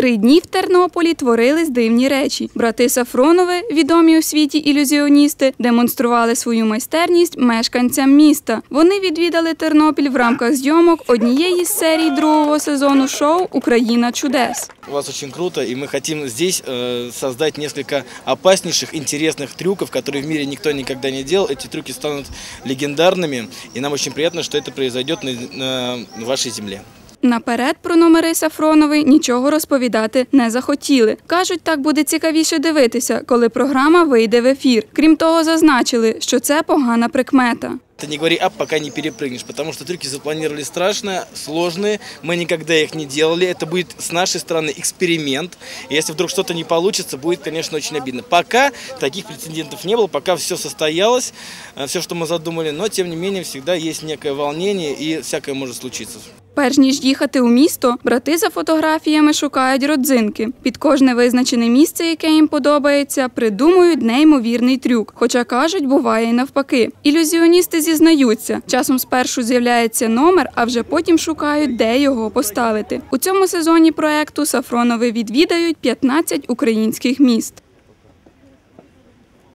три дні в Тернополі творились дивні речі. Брати Сафронови, відомі у світі ілюзіоністи, демонстрували свою майстерність мешканцям міста. Вони відвідали Тернопіль в рамках зйомок однієї з серій другого сезону шоу Україна чудес. У вас очень круто, и мы хотим здесь э, создать несколько опаснейших, интересных трюков, которые в мире никто никогда не делал. Эти трюки станут легендарными, и нам очень приятно, что это произойдет на, на вашей земле. Наперед про номери Сафронови нічого розповідати не захотіли. Кажуть, так буде цікавіше дивитися, коли програма вийде в ефір. Крім того, зазначили, що це погана прикмета. Ты не говори ап, пока не перепрыгнешь, потому что трюки запланировали страшно, сложные, мы никогда их не делали, это будет с нашей стороны эксперимент, и если вдруг что-то не получится, будет, конечно, очень обидно. Пока таких прецедентов не было, пока все состоялось, все, что мы задумали, но, тем не менее, всегда есть некое волнение, и всякое может случиться. Перш ніж їхати у місто, брати за фотографіями шукають родзинки. Під кожне визначене місце, яке їм подобається, придумують неймовірний трюк. Хоча кажуть, буває і навпаки. Ілюзіоністи зізнаються, часом спершу з'являється номер, а вже потім шукають, де його поставити. У цьому сезоні проекту Сафронови відвідають 15 українських міст.